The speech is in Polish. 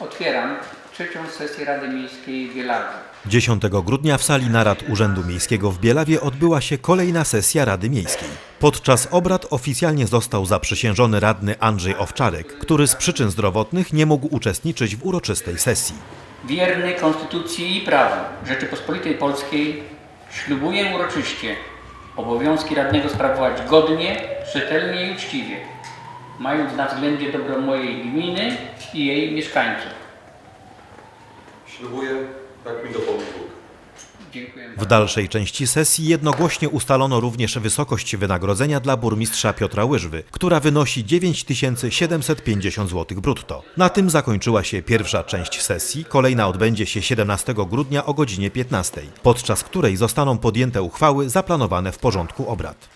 Otwieram trzecią sesję Rady Miejskiej w Bielawie. 10 grudnia w sali narad Urzędu Miejskiego w Bielawie odbyła się kolejna sesja Rady Miejskiej. Podczas obrad oficjalnie został zaprzysiężony radny Andrzej Owczarek, który z przyczyn zdrowotnych nie mógł uczestniczyć w uroczystej sesji. Wierny Konstytucji i prawu Rzeczypospolitej Polskiej ślubuję uroczyście obowiązki radnego sprawować godnie, rzetelnie i uczciwie, mając na względzie dobro mojej gminy i jej mieszkańców. Ślubuję, tak mi dopomógł Bóg. Dziękuję. W dalszej części sesji jednogłośnie ustalono również wysokość wynagrodzenia dla burmistrza Piotra Łyżwy, która wynosi 9750 zł brutto. Na tym zakończyła się pierwsza część sesji, kolejna odbędzie się 17 grudnia o godzinie 15, podczas której zostaną podjęte uchwały zaplanowane w porządku obrad.